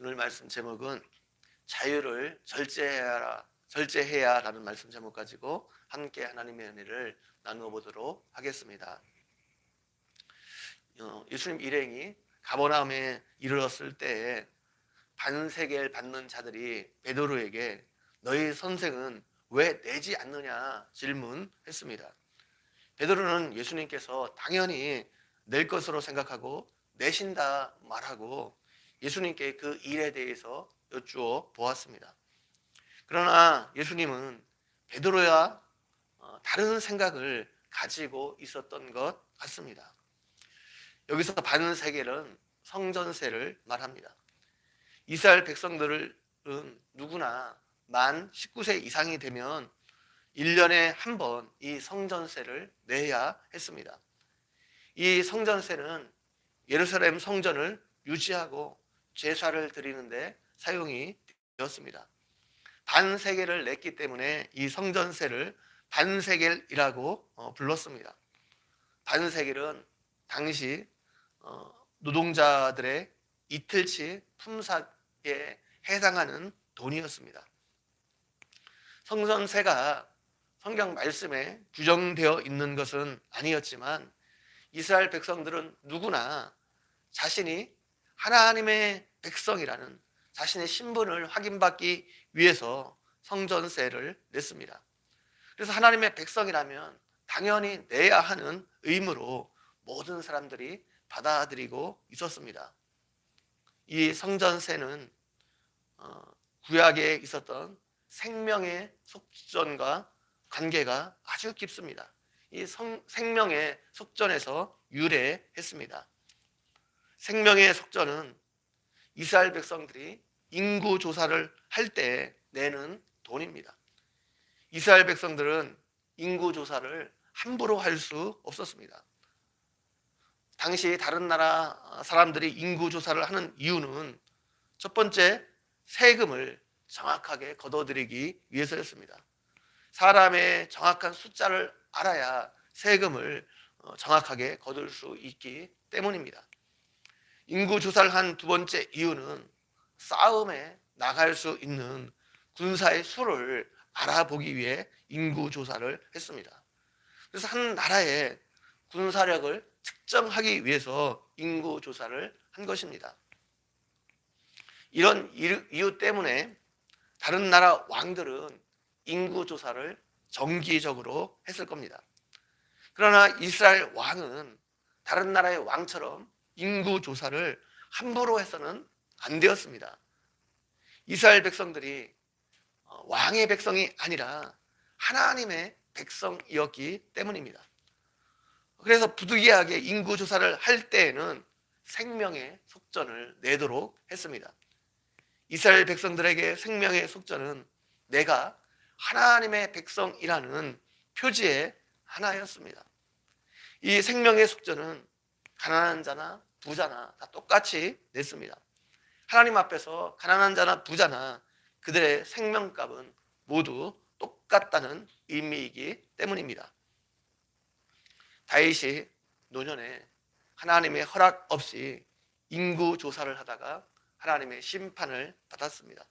오늘 말씀 제목은 자유를 절제해야 절제해야라는 말씀 제목 가지고 함께 하나님의 은혜를 나누어 보도록 하겠습니다. 어, 예수님 일행이 가버나움에 이르렀을 때에 반세계를 받는 자들이 베드로에게 너희 선생은 왜 내지 않느냐 질문했습니다. 베드로는 예수님께서 당연히 낼 것으로 생각하고 내신다 말하고 예수님께 그 일에 대해서 여쭈어 보았습니다. 그러나 예수님은 베드로야 어, 다른 생각을 가지고 있었던 것 같습니다. 여기서 반세계는 성전세를 말합니다. 이스라엘 백성들은 누구나 만 19세 이상이 되면 1년에 한 번 이 성전세를 내야 했습니다. 이 성전세는 예루살렘 성전을 유지하고 제사를 드리는데 사용이 되었습니다. 반세겔을 냈기 때문에 이 성전세를 반세겔이라고 어, 불렀습니다. 반세겔은 당시 어, 노동자들의 이틀치 품삯에 해당하는 돈이었습니다. 성전세가 성경 말씀에 규정되어 있는 것은 아니었지만 이스라엘 백성들은 누구나 자신이 하나님의 백성이라는 자신의 신분을 확인받기 위해서 성전세를 냈습니다. 그래서 하나님의 백성이라면 당연히 내야 하는 의무로 모든 사람들이 받아들이고 있었습니다. 이 성전세는 어, 구약에 있었던 생명의 속전과 관계가 아주 깊습니다. 이 성, 생명의 속전에서 유래했습니다. 생명의 속전은 이스라엘 백성들이 인구 조사를 할 때 내는 돈입니다. 이스라엘 백성들은 인구 조사를 함부로 할 수 없었습니다. 당시 다른 나라 사람들이 인구 조사를 하는 이유는 첫 번째 세금을 정확하게 걷어들이기 위해서였습니다. 사람의 정확한 숫자를 알아야 세금을 어, 정확하게 거둘 수 있기 때문입니다. 인구 조사를 한 두 번째 이유는 싸움에 나갈 수 있는 군사의 수를 알아보기 위해 인구 조사를 했습니다. 그래서 한 나라의 군사력을 측정하기 위해서 인구 조사를 한 것입니다. 이런 이유 때문에 다른 나라 왕들은 인구 조사를 정기적으로 했을 겁니다. 그러나 이스라엘 왕은 다른 나라의 왕처럼 인구 조사를 함부로 해서는 안 되었습니다. 이스라엘 백성들이 어, 왕의 백성이 아니라 하나님의 백성이었기 때문입니다. 그래서 부득이하게 인구 조사를 할 때에는 생명의 속전을 내도록 했습니다. 이스라엘 백성들에게 생명의 속전은 내가 하나님의 백성이라는 표지의 하나였습니다. 이 생명의 속전은 가난한 자나 부자나 다 똑같이 냈습니다. 하나님 앞에서 가난한 자나 부자나 그들의 생명값은 모두 똑같다는 의미이기 때문입니다. 다윗이 노년에 하나님의 허락 없이 인구 조사를 하다가 하나님의 심판을 받았습니다.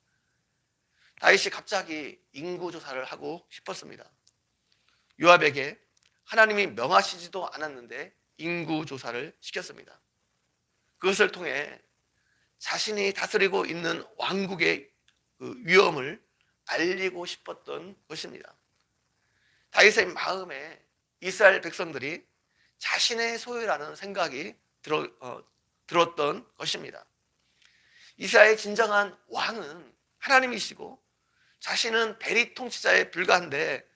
다윗이 갑자기 인구 조사를 하고 싶었습니다. 요압에게 하나님이 명하시지도 않았는데 인구 조사를 시켰습니다. 그것을 통해 자신이 다스리고 있는 왕국의 그 위험을 알리고 싶었던 것입니다. 다윗의 마음에 이스라엘 백성들이 자신의 소유라는 생각이 들어, 어, 들었던 것입니다. 이스라엘의 진정한 왕은 하나님이시고 자신은 대리 통치자에 불과한데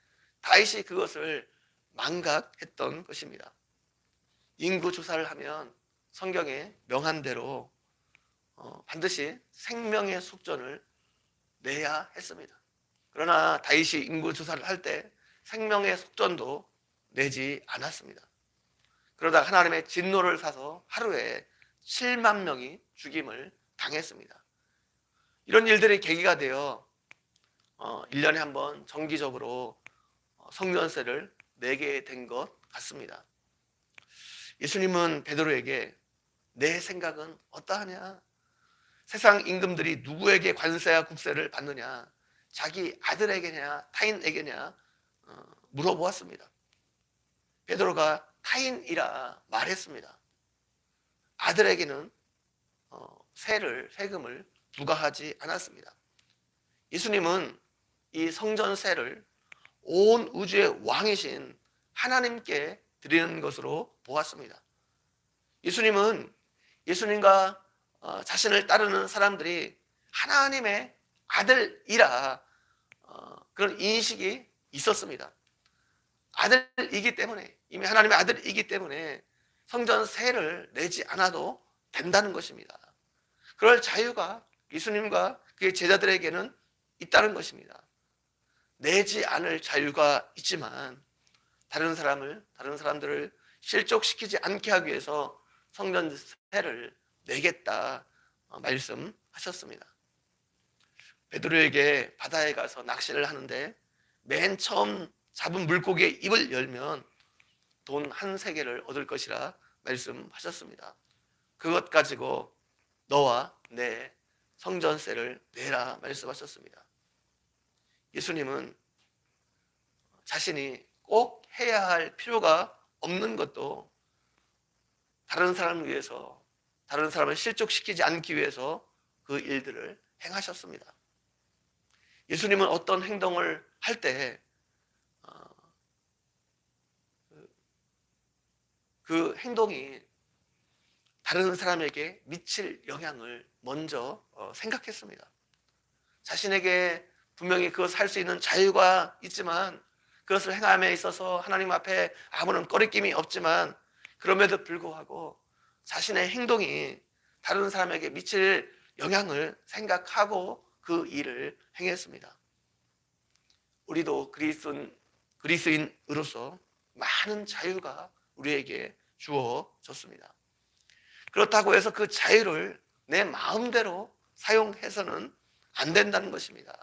다윗이 그것을 망각했던 것입니다. 인구 조사를 하면 성경에 명한 대로 어, 반드시 생명의 속전을 내야 했습니다. 그러나 다윗이 인구 조사를 할 때 생명의 속전도 내지 않았습니다. 그러다 하나님의 진노를 사서 하루에 7만 명이 죽임을 당했습니다. 이런 일들이 계기가 되어 어, 1년에 한 번 정기적으로 어, 성전세를 내게 된 것 같습니다. 예수님은 베드로에게 내 생각은 어떠하냐? 세상 임금들이 누구에게 관세와 국세를 받느냐? 자기 아들에게냐 타인에게냐 어, 물어보았습니다. 베드로가 타인이라 말했습니다. 아들에게는 어, 세를 세금을 부과하지 않았습니다. 예수님은 이 성전세를 온 우주의 왕이신 하나님께 드리는 것으로 보았습니다. 예수님은 예수님과 어, 자신을 따르는 사람들이 하나님의 아들이라 어, 그런 인식이 있었습니다. 아들이기 때문에 이미 하나님의 아들이기 때문에 성전 세를 내지 않아도 된다는 것입니다. 그럴 자유가 예수님과 그의 제자들에게는 있다는 것입니다. 내지 않을 자유가 있지만 다른 사람을 다른 사람들을 실족시키지 않게 하기 위해서 성전세를 내겠다 어, 말씀하셨습니다. 베드로에게 바다에 가서 낚시를 하는데 맨 처음 잡은 물고기의 입을 열면 돈 한 세계를 얻을 것이라 말씀하셨습니다. 그것 가지고 너와 내 성전세를 내라 말씀하셨습니다. 예수님은 자신이 꼭 해야 할 필요가 없는 것도 다른 사람을 위해서 다른 사람을 실족시키지 않기 위해서 그 일들을 행하셨습니다. 예수님은 어떤 행동을 할때 어, 그, 그 행동이 다른 사람에게 미칠 영향을 먼저 어, 생각했습니다. 자신에게 분명히 그것을 할 수 있는 자유가 있지만 그것을 행함에 있어서 하나님 앞에 아무런 꺼리낌이 없지만 그럼에도 불구하고 자신의 행동이 다른 사람에게 미칠 영향을 생각하고 그 일을 행했습니다. 우리도 그리스인, 그리스인으로서 많은 자유가 우리에게 주어졌습니다. 그렇다고 해서 그 자유를 내 마음대로 사용해서는 안 된다는 것입니다.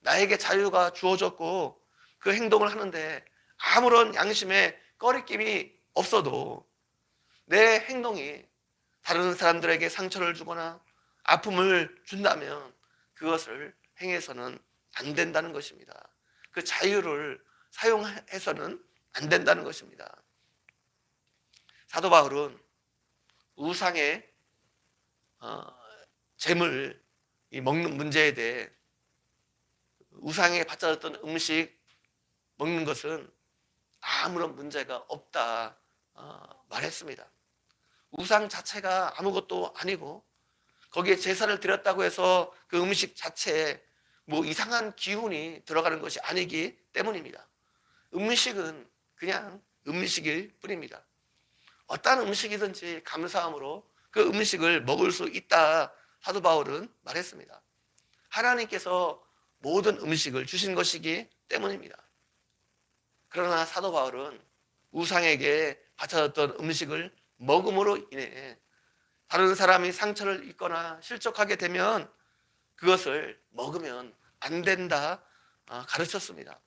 나에게 자유가 주어졌고 그 행동을 하는데 아무런 양심에 꺼리낌이 없어도 내 행동이 다른 사람들에게 상처를 주거나 아픔을 준다면 그것을 행해서는 안 된다는 것입니다. 그 자유를 사용해서는 안 된다는 것입니다. 사도 바울은 우상의 어, 재물 먹는 문제에 대해 우상에 바쳐졌던 음식 먹는 것은 아무런 문제가 없다 어, 말했습니다. 우상 자체가 아무것도 아니고 거기에 제사를 드렸다고 해서 그 음식 자체에 뭐 이상한 기운이 들어가는 것이 아니기 때문입니다. 음식은 그냥 음식일 뿐입니다. 어떠한 음식이든지 감사함으로 그 음식을 먹을 수 있다 사도 바울은 말했습니다. 하나님께서 모든 음식을 주신 것이기 때문입니다. 그러나 사도 바울은 우상에게 바쳐졌던 음식을 먹음으로 인해 다른 사람이 상처를 입거나 실족하게 되면 그것을 먹으면 안 된다 어, 가르쳤습니다.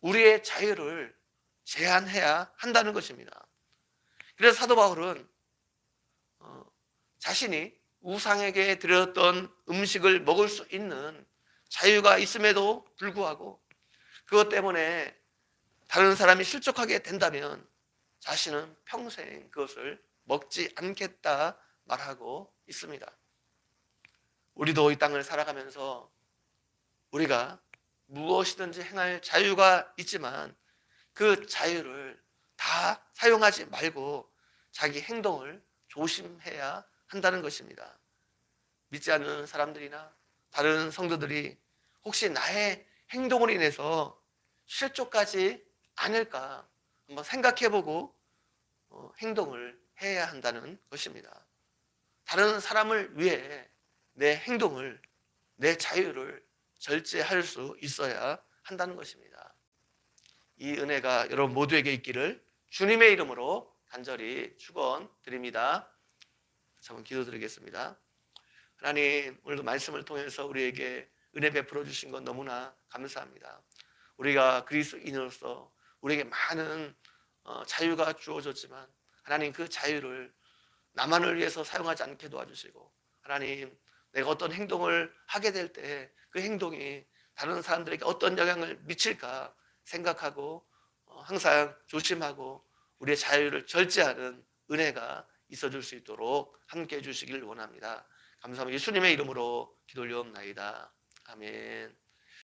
우리의 자유를 제한해야 한다는 것입니다. 그래서 사도 바울은 어, 자신이 우상에게 드렸던 음식을 먹을 수 있는 자유가 있음에도 불구하고 그것 때문에 다른 사람이 실족하게 된다면 자신은 평생 그것을 먹지 않겠다 말하고 있습니다. 우리도 이 땅을 살아가면서 우리가 무엇이든지 행할 자유가 있지만 그 자유를 다 사용하지 말고 자기 행동을 조심해야 한다는 것입니다. 믿지 않는 사람들이나 다른 성도들이 혹시 나의 행동을 인해서 실족하지 않을까 한번 생각해보고 어, 행동을 해야 한다는 것입니다. 다른 사람을 위해 내 행동을, 내 자유를 절제할 수 있어야 한다는 것입니다. 이 은혜가 여러분 모두에게 있기를 주님의 이름으로 간절히 축원드립니다. 한번 기도드리겠습니다. 하나님 오늘도 말씀을 통해서 우리에게 은혜 베풀어 주신 건 너무나 감사합니다. 우리가 그리스도인으로서 우리에게 많은 어, 자유가 주어졌지만 하나님 그 자유를 나만을 위해서 사용하지 않게 도와주시고 하나님 내가 어떤 행동을 하게 될 때 그 행동이 다른 사람들에게 어떤 영향을 미칠까 생각하고 어, 항상 조심하고 우리의 자유를 절제하는 은혜가 있어줄 수 있도록 함께 해주시길 원합니다. 감사합니다. 예수님의 이름으로 기도 올려옵나이다. 아멘.